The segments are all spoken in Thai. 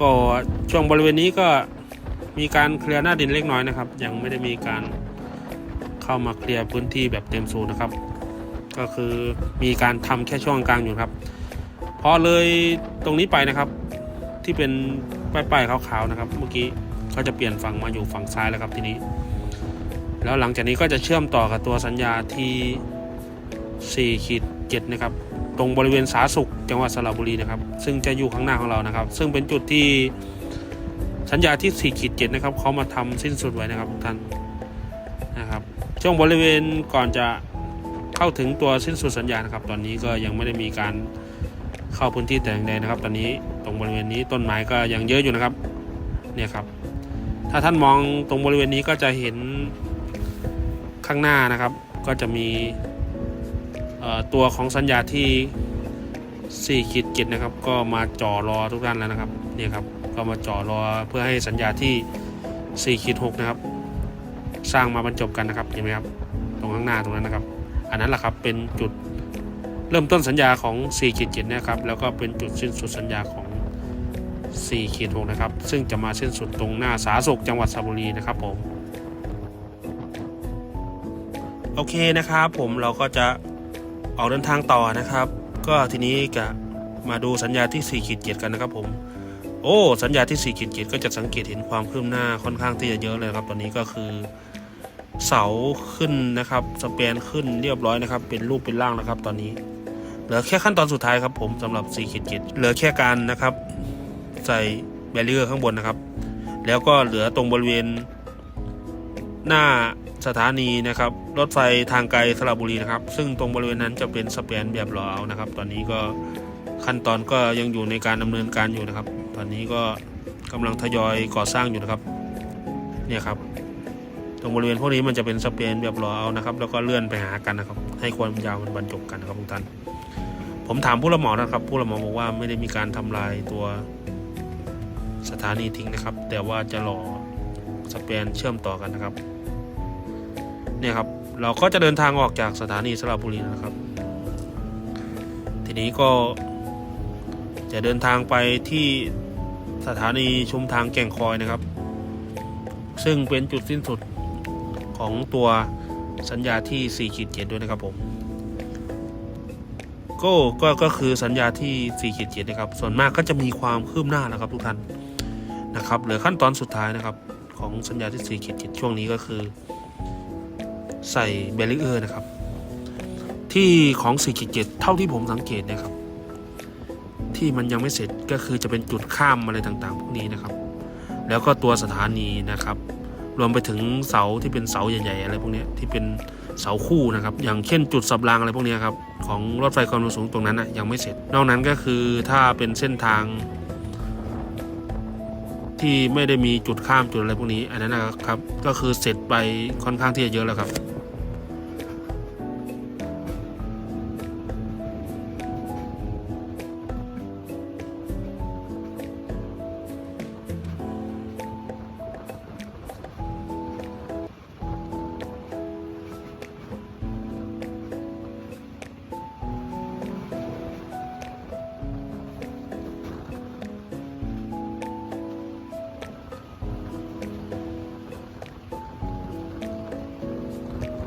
ก็ช่วงบริเวณนี้ก็มีการเคลียร์หน้าดินเล็กน้อยนะครับ ยังไม่ได้มีการเข้ามาเคลียร์พื้นที่แบบเต็มสูนนะครับ ก็คือมีการทำแค่ช่วงกลางอยู่ครับ พอเลยตรงนี้ไปนะครับ ที่เป็นป้ายๆขาวๆนะครับ เมื่อกี้ก็จะเปลี่ยนฝั่งมาอยู่ฝั่งซ้ายแล้วครับทีนี้ แล้วหลังจากนี้ก็จะเชื่อมต่อกับตัวสัญญาที่4ขีด7นะครับ ตรงบริเวณสาสุขจังหวัดสระบุรีนะครับ ซึ่งจะอยู่ข้างหน้าของเรานะครับ ซึ่งเป็นจุดที่สัญญาที่4ขีด7นะครับเขามาทำสิ้นสุดไว้นะครับทุกท่านนะครับช่วงบริเวณก่อนจะเข้าถึงตัวสิ้นสุดสัญญานะครับ ตอนนี้ก็ยังไม่ได้มีการเข้าพื้นที่แต่อย่างใดนะครับ ตอนนี้ตรงบริเวณนี้ต้นไม้ก็ยังเยอะอยู่นะครับเนี่ยครับ ถ้าท่านมองตรงบริเวณนี้ก็จะเห็นข้างหน้านะครับ ก็จะมี ตัวของสัญญาที่4ขีด7นะครับ ก็มาจ่อรอทุกท่านแล้วนะครับเนี่ยครับก็มาจ่อรอเพื่อให้สัญญาที่4ขีด6นะครับ สร้างมาบรรจบกันนะครับเห็นไหมครับตรงข้างหน้าตรงนั้นนะครับ อันนั้นแหละครับเป็นจุดเริ่มต้นสัญญาของ4ขีด7นะครับแล้วก็เป็นจุดสิ้นสุดสัญญาของ4ขีด6นะครับ ซึ่งจะมาสิ้นสุดตรงหน้าสาสุขจังหวัดสระบุรีนะครับผมโอเคนะครับผมเราก็จะ ออกเดินทางต่อนะครับ ก็ทีนี้จะมาดูสัญญาที่4ขีด7กันนะครับผมโอ้สัญญาที่4ขีด7ก็จะสังเกตเห็นความคืบหน้าค่อนข้างที่จะเยอะเลยครับ ตอนนี้ก็คือเสาขึ้นนะครับสเปนขึ้นเรียบร้อยนะครับ เป็นรูปเป็นร่างนะครับ ตอนนี้ เหลือแค่ขั้นตอนสุดท้ายครับผมสำหรับ4ขีด7เหลือแค่การนะครับ ใส่แบรีเออร์ข้างบนนะครับ แล้วก็เหลือตรงบริเวณหน้า สถานีนะครับรถไฟทางไกลสระบุรีนะครับ ซึ่งตรงบริเวณนั้นจะเป็นสเปนแบบหล่อเอานะครับ ตอนนี้ก็ขั้นตอนก็ยังอยู่ในการดำเนินการอยู่นะครับ ตอนนี้ก็กำลังทยอยก่อสร้างอยู่นะครับเนี่ยครับ ตรงบริเวณพวกนี้มันจะเป็นสเปนแบบหล่อเอานะครับ แล้วก็เลื่อนไปหากันนะครับ ให้ความยาวมันบรรจบกันนะครับทุกท่านผมถามผู้รับเหมานะครับ ผู้รับเหมาบอกว่าไม่ได้มีการทำลายตัวสถานีทิ้งนะครับ แต่ว่าจะหล่อสเปนเชื่อมต่อกันนะครับ เนี่ยครับเราก็จะเดินทางออกจากสถานีสระบุรีนะครับ ทีนี้ก็จะเดินทางไปที่สถานีชุมทางแก่งคอยนะครับ ซึ่งเป็นจุดสิ้นสุดของตัวสัญญาที่4ขีด7ด้วยนะครับผมก็ก็ก็คือสัญญาที่4ขีด7นะครับ ส่วนมากก็จะมีความคืบหน้านะครับทุกท่านนะครับเหลือขั้นตอนสุดท้ายนะครับของสัญญาที่4ขีด7ช่วงนี้ก็คือ ใส่เบลลิเออร์นะครับ ที่ของ4ขีด7เท่าที่ผมสังเกตนะครับ ที่มันยังไม่เสร็จก็คือจะเป็นจุดข้ามอะไรต่างๆ พวกนี้นะครับ แล้วก็ตัวสถานีนะครับ รวมไปถึงเสาที่เป็นเสาใหญ่ๆอะไรพวกนี้ที่เป็นเสาคู่นะครับ อย่างเช่นจุดสับรางอะไรพวกนี้ครับของรถไฟความเร็วสูงตรงนั้นนะยังไม่เสร็จ นอกนั้นก็คือถ้าเป็นเส้นทางที่ไม่ได้มีจุดข้ามจุดอะไรพวกนี้ อันนั้นนะครับก็คือเสร็จไปค่อนข้างที่จะเยอะแล้วครับ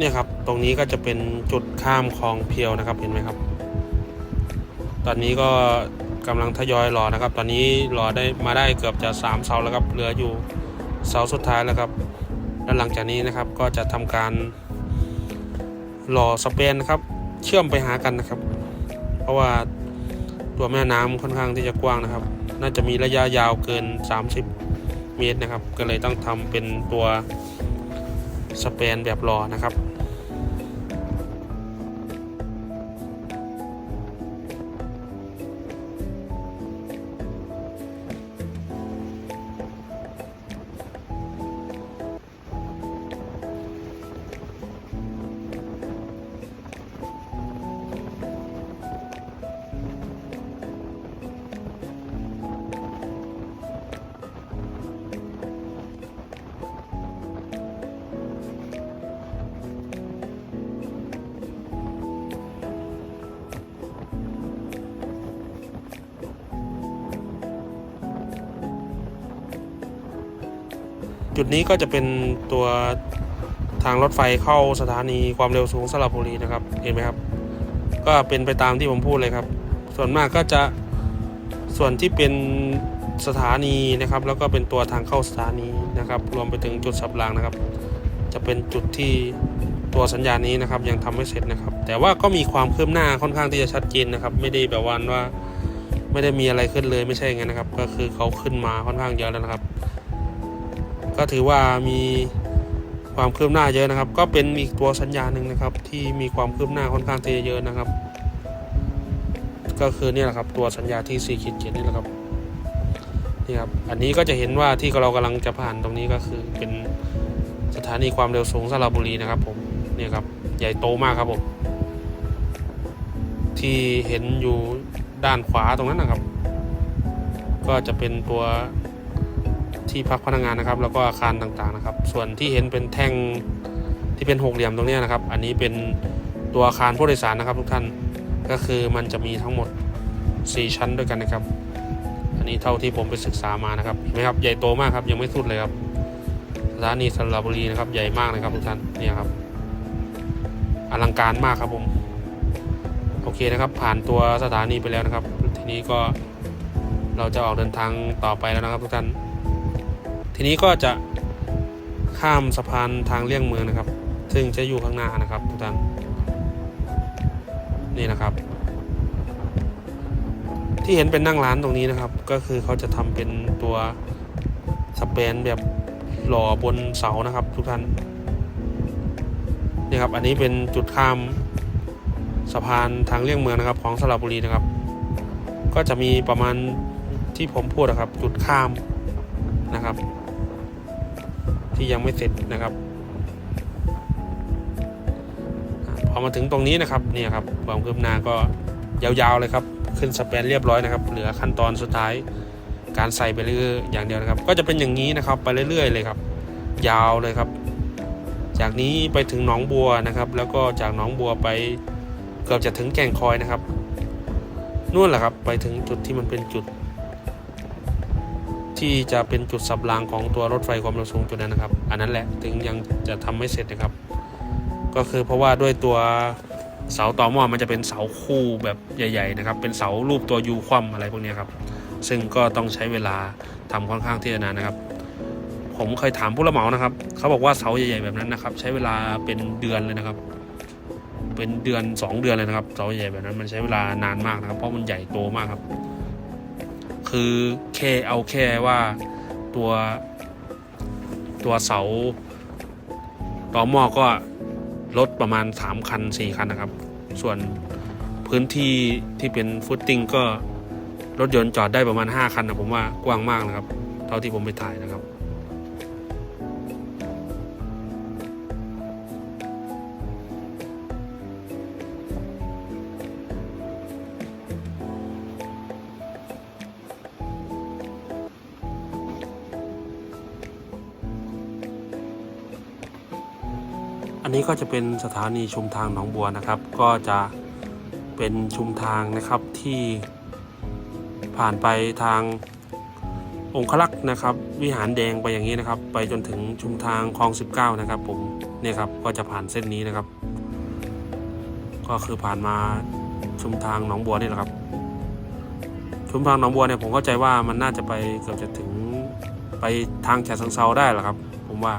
เนี่ยครับตรงนี้ก็จะเป็นจุดข้ามคลองเพียวนะครับเห็นไหมครับ ตอนนี้ก็กำลังทยอยรอนะครับ ตอนนี้รอได้มาได้เกือบจะสามเสาแล้วครับเหลืออยู่เสาสุดท้ายแล้วครับแล้วหลังจากนี้นะครับก็จะทำการรอสเปนนะครับเชื่อมไปหากันนะครับ เพราะว่าตัวแม่น้ำค่อนข้างที่จะกว้างนะครับ น่าจะมีระยะยาวเกิน 30 เมตรนะครับ ก็เลยต้องทำเป็นตัวสเปนแบบรอนะครับ จุดนี้ก็จะเป็นตัวทางรถไฟเข้าสถานีความเร็วสูงสระบุรีนะครับ เห็นไหมครับ ก็เป็นไปตามที่ผมพูดเลยครับ ส่วนมากก็จะส่วนที่เป็นสถานีนะครับ แล้วก็เป็นตัวทางเข้าสถานีนะครับ รวมไปถึงจุดสับรางนะครับ จะเป็นจุดที่ตัวสัญญาณนี้นะครับ ยังทำไม่เสร็จนะครับ แต่ว่าก็มีความคืบหน้าค่อนข้างที่จะชัดเจนนะครับ ไม่ได้แบบวันว่าไม่ได้มีอะไรขึ้นเลยไม่ใช่อย่างนั้นนะครับ ก็คือเขาขึ้นมาค่อนข้างเยอะแล้วนะครับ ก็ถือว่ามีความคืบหน้าเยอะนะครับ ก็เป็นอีกตัวสัญญาหนึ่งนะครับ ที่มีความคืบหน้าค่อนข้างเยอะนะครับ ก็คือเนี่ยแหละครับตัวสัญญาที่4ขีดเจ็ดนี่แหละครับนี่ครับอันนี้ก็จะเห็นว่าที่เรากำลังจะผ่านตรงนี้ก็คือเป็นสถานีความเร็วสูงสระบุรีนะครับผมเนี่ยครับใหญ่โตมากครับผมที่เห็นอยู่ด้านขวาตรงนั้นนะครับ ก็จะเป็นตัว ที่พักพนักงานนะครับ แล้วก็อาคารต่างๆนะครับ ส่วนที่เห็นเป็นแท่งที่เป็นหกเหลี่ยมตรงนี้นะครับ อันนี้เป็นตัวอาคารผู้โดยสารนะครับทุกท่านก็คือมันจะมีทั้งหมด 4 ชั้นด้วยกันนะครับ อันนี้เท่าที่ผมไปศึกษามานะครับเห็นไหมครับใหญ่โตมากครับยังไม่สุดเลยครับสถานีสระบุรีนะครับใหญ่มากนะครับทุกท่านเนี่ยครับอลังการมากครับผมโอเคนะครับ ผ่านตัวสถานีไปแล้วนะครับ ทีนี้ก็เราจะออกเดินทางต่อไปแล้วนะครับทุกท่าน ทีนี้ก็จะข้ามสะพานทางเลี่ยงเมืองนะครับ ซึ่งจะอยู่ข้างหน้านะครับทุกท่าน นี่นะครับ ที่เห็นเป็นนั่งร้านตรงนี้นะครับ ก็คือเขาจะทำเป็นตัวสเปนแบบหล่อบนเสานะครับ ทุกท่าน นี่ครับ อันนี้เป็นจุดข้ามสะพานทางเลี่ยงเมืองนะครับ ของสระบุรีนะครับ ก็จะมีประมาณที่ผมพูดนะครับ จุดข้ามนะครับ ที่ยังไม่เสร็จนะครับพอมาถึงตรงนี้นะครับเนี่ยครับความคืบหน้าก็ยาวๆเลยครับ ขึ้นสเปนเรียบร้อยนะครับ เหลือขั้นตอนสุดท้ายการใส่ไปเรื่อยๆอย่างเดียวนะครับ ก็จะเป็นอย่างนี้นะครับไปเรื่อยๆเลยครับ ยาวเลยครับ จากนี้ไปถึงหนองบัวนะครับ แล้วก็จากหนองบัวไปเกือบจะถึงแก่งคอยนะครับนู่นแหละครับ ไปถึงจุดที่มันเป็นจุด ที่จะเป็นจุดสับรางของตัวรถไฟความเร็วสูงจุดนั้นนะครับ อันนั้นแหละถึงยังจะทำไม่เสร็จนะครับ ก็คือเพราะว่าด้วยตัวเสาต่อหม้อมันจะเป็นเสาคู่แบบใหญ่ ๆ นะครับ เป็นเสารูปตัวยูคว่ำอะไรพวกนี้ครับ ซึ่งก็ต้องใช้เวลาทำค่อนข้างที่จะนานนะครับ ผมเคยถามผู้รับเหมานะครับ เขาบอกว่าเสาใหญ่ๆแบบนั้นนะครับ ใช้เวลาเป็นเดือนเลยนะครับ เป็นเดือนสองเดือนเลยนะครับ เสาใหญ่แบบนั้นมันใช้เวลานานมากนะครับ เพราะมันใหญ่โตมากครับ คือแค่เอาแค่ว่าตัวตัวเสาต่อหม้อก็ลดประมาณ 3 คัน 4 คันนะครับ ส่วนพื้นที่ที่เป็นฟุตติ้งก็รถยนต์จอดได้ประมาณ 5 คันนะผมว่ากว้างมากนะครับ เท่าที่ผมไปถ่ายนะครับ นนี้ก็จะเป็นสถานีชุมทางหนองบัวนะครับ ก็จะเป็นชุมทางนะครับที่ผ่านไปทางองคลักษ์นะครับ วิหารแดงไปอย่างนี้นะครับ ไปจนถึงชุมทางคลอง 19 นะครับ ผมเนี่ยครับก็จะผ่านเส้นนี้นะครับ ก็คือผ่านมาชุมทางหนองบัวนี่แหละครับชุมทางหนองบัวเนี่ยผมเข้าใจว่ามันน่าจะไปเกือบจะถึงไปทางแฉะเชิงเซาได้แหละครับ ผมว่า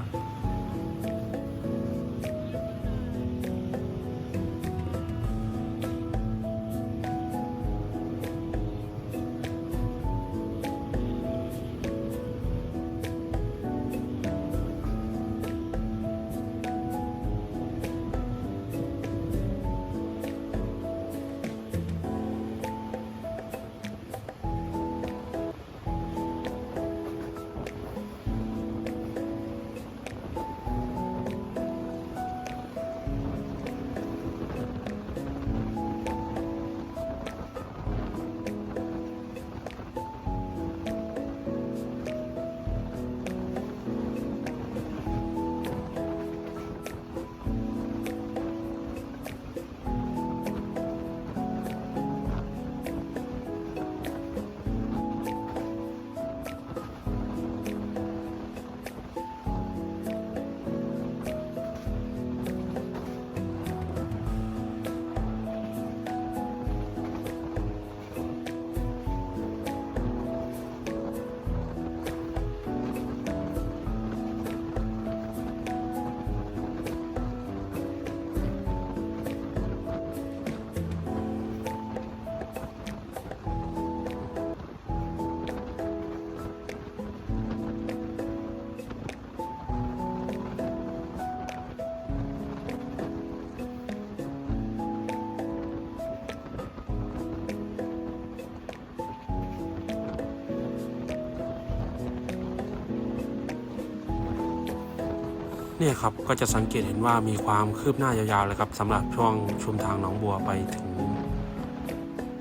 เนี่ยครับก็จะสังเกตเห็นว่ามีความคืบหน้ายาวๆเลยครับสำหรับช่วงชุมทางหนองบัวไปถึง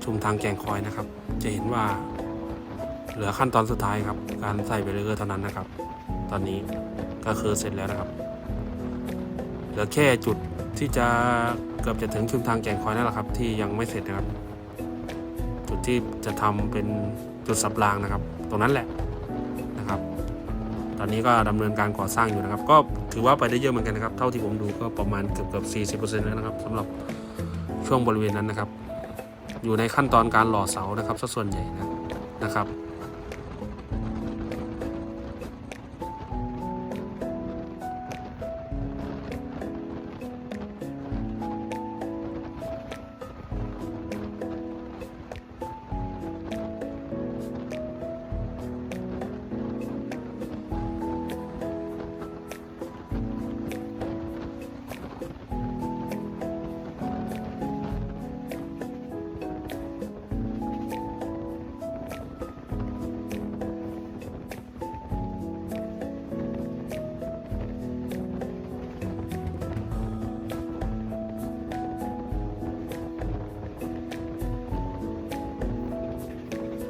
ชุมทางแก่งคอยนะครับ จะเห็นว่า เหลือขั้นตอนสุดท้ายครับ การใส่เบรเกอร์เท่านั้นนะครับ ตอนนี้ก็คือเสร็จแล้วนะครับ เหลือแค่จุดที่จะเกือบจะถึงชุมทางแก่งคอยนั่นแหละครับ ที่ยังไม่เสร็จนะครับ จุดที่จะทำเป็นจุดสับรางนะครับ ตรงนั้นแหละ ตอนนี้ก็ดำเนินการก่อสร้างอยู่นะครับ ก็ถือว่าไปได้เยอะเหมือนกันนะครับ เท่าที่ผมดูก็ประมาณเกือบเกือบสี่สิบเปอร์เซ็นต์แล้วนะครับสำหรับช่วงบริเวณนั้นนะครับ อยู่ในขั้นตอนการหล่อเสานะครับซะส่วนใหญ่นะครับ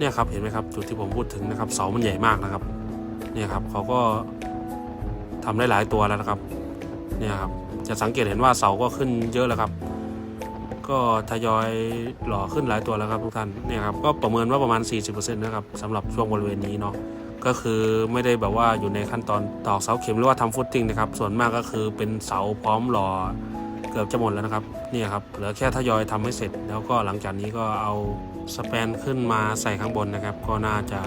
เนี่ยครับเห็นไหมครับจุดที่ผมพูดถึงนะครับเสามันใหญ่มากนะครับเนี่ยครับเขาก็ทำได้หลายตัวแล้วนะครับเนี่ยครับจะสังเกตเห็นว่าเสาก็ขึ้นเยอะแล้วครับ ก็ทยอยหล่อขึ้นหลายตัวแล้วครับทุกท่านเนี่ยครับก็ประเมินว่าประมาณ 40%นะครับสำหรับช่วงบริเวณนี้เนาะก็คือไม่ได้แบบว่าอยู่ในขั้นตอนตอกเสาเข็มหรือว่าทำฟุตติ้งนะครับ ส่วนมากก็คือเป็นเสาพร้อมหล่อเกือบจะหมดแล้วนะครับเนี่ยครับเหลือแค่ทยอยทำให้เสร็จ แล้วก็หลังจากนี้ก็เอา สแปนขึ้นมาใส่ข้างบนนะครับ ก็น่าจะ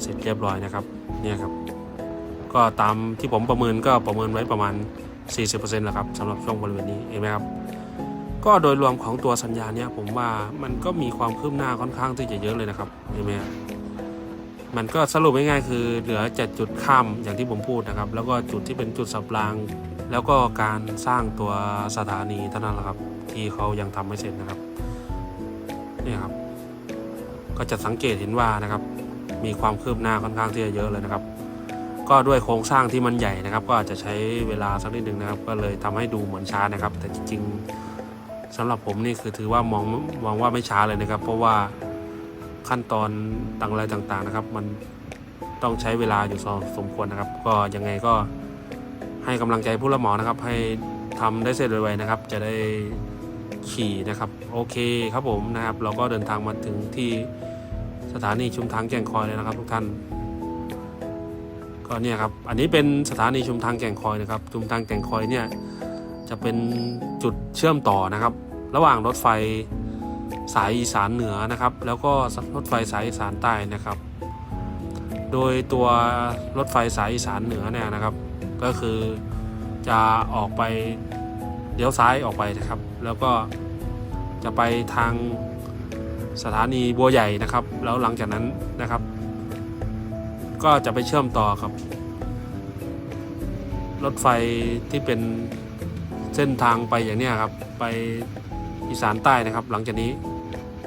เสร็จเรียบร้อยนะครับเนี่ยครับ ก็ตามที่ผมประเมินก็ประเมินไว้ประมาณ 40%แล้วครับสำหรับช่วงบริเวณนี้เห็นไหมครับ ก็โดยรวมของตัวสัญญาเนี่ยผมว่ามันก็มีความคืบหน้าค่อนข้างที่จะเยอะเลยนะครับเห็นไหมครับมันก็สรุปง่ายๆคือเหลือจ็ดจุดข้ามอย่างที่ผมพูดนะครับ แล้วก็จุดที่เป็นจุดสับราง แล้วก็การสร้างตัวสถานีเท่านั้นแหละครับ ที่เขายังทำไม่เสร็จนะครับนี่ครับ ก็จะสังเกตเห็นว่านะครับ มีความคืบหน้าค่อนข้างที่จะเยอะเลยนะครับ ก็ด้วยโครงสร้างที่มันใหญ่นะครับ ก็อาจจะใช้เวลาสักนิดหนึ่งนะครับ ก็เลยทำให้ดูเหมือนช้านะครับ แต่จริงๆสำหรับผมนี่คือถือว่ามองมองว่าไม่ช้าเลยนะครับ เพราะว่าขั้นตอนต่างอะไรต่างๆนะครับ มันต้องใช้เวลาอยู่พอสมควรนะครับ ก็ยังไงก็ให้กำลังใจผู้รับเหมานะครับ ให้ทำได้เสร็จไวๆนะครับ จะได้ขี่นะครับ โอเคครับผมนะครับ เราก็เดินทางมาถึงที่ สถานีชุมทางแก่งคอยเลยนะครับ ทุกท่านก็เนี่ยครับอันนี้เป็นสถานีชุมทางแก่งคอยนะครับ ชุมทางแก่งคอยเนี่ยจะเป็นจุดเชื่อมต่อนะครับ ระหว่างรถไฟสายอีสานเหนือนะครับ แล้วก็รถไฟสายอีสานใต้นะครับ โดยตัวรถไฟสายอีสานเหนือเนี่ยนะครับ ก็คือจะออกไปเลี้ยวซ้ายออกไปนะครับ แล้วก็จะไปทาง สถานีบัวใหญ่นะครับ แล้วหลังจากนั้นนะครับ ก็จะไปเชื่อมต่อกับ รถไฟที่เป็นเส้นทางไปอย่างนี้ครับ ไปอีสานใต้นะครับ หลังจากนี้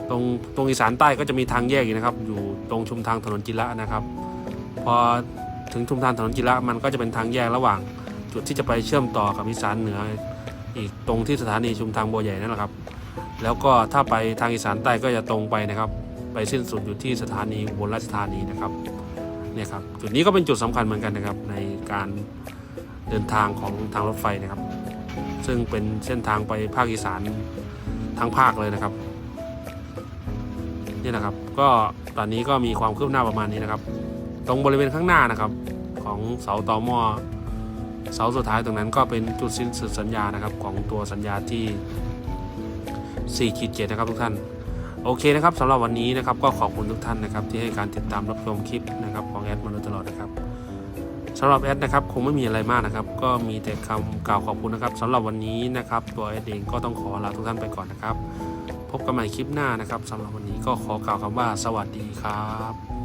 ตรงตรงอีสานใต้ก็จะมีทางแยกอีกนะครับ อยู่ตรงชุมทางถนนจิระนะครับ พอถึงชุมทางถนนจิระมันก็จะเป็นทางแยกระหว่าง จุดที่จะไปเชื่อมต่อกับอีสานเหนือ อีกตรงที่สถานีชุมทางบัวใหญ่นั่นแหละครับ แล้วก็ถ้าไปทางอีสานใต้ก็จะตรงไปนะครับ ไปสิ้นสุดอยู่ที่สถานีอุบลราชธานีนะครับเนี่ยครับจุดนี้ก็เป็นจุดสำคัญเหมือนกันนะครับ ในการเดินทางของทางรถไฟนะครับ ซึ่งเป็นเส้นทางไปภาคอีสานทั้งภาคเลยนะครับนี่นะครับ ก็ตอนนี้ก็มีความคืบหน้าประมาณนี้นะครับ ตรงบริเวณข้างหน้านะครับ ของเสาตอหม้อเสาสุดท้ายตรงนั้นก็เป็นจุดสิ้นสุดสัญญานะครับ ของตัวสัญญาที่ 4ขีดเจ็ดนะครับทุกท่านโอเคนะครับสำหรับวันนี้นะครับก็ขอบคุณทุกท่านนะครับที่ให้การติดตามรับชมคลิปนะครับของแอดมาโดยตลอดนะครับสำหรับแอดนะครับคงไม่มีอะไรมากนะครับ ก็มีแต่คำกล่าวขอบคุณนะครับสำหรับวันนี้นะครับตัวแอดเองก็ต้องขอลาทุกท่านไปก่อนนะครับ พบกันใหม่คลิปหน้านะครับสำหรับวันนี้ก็ขอกล่าวคำว่าสวัสดีครับ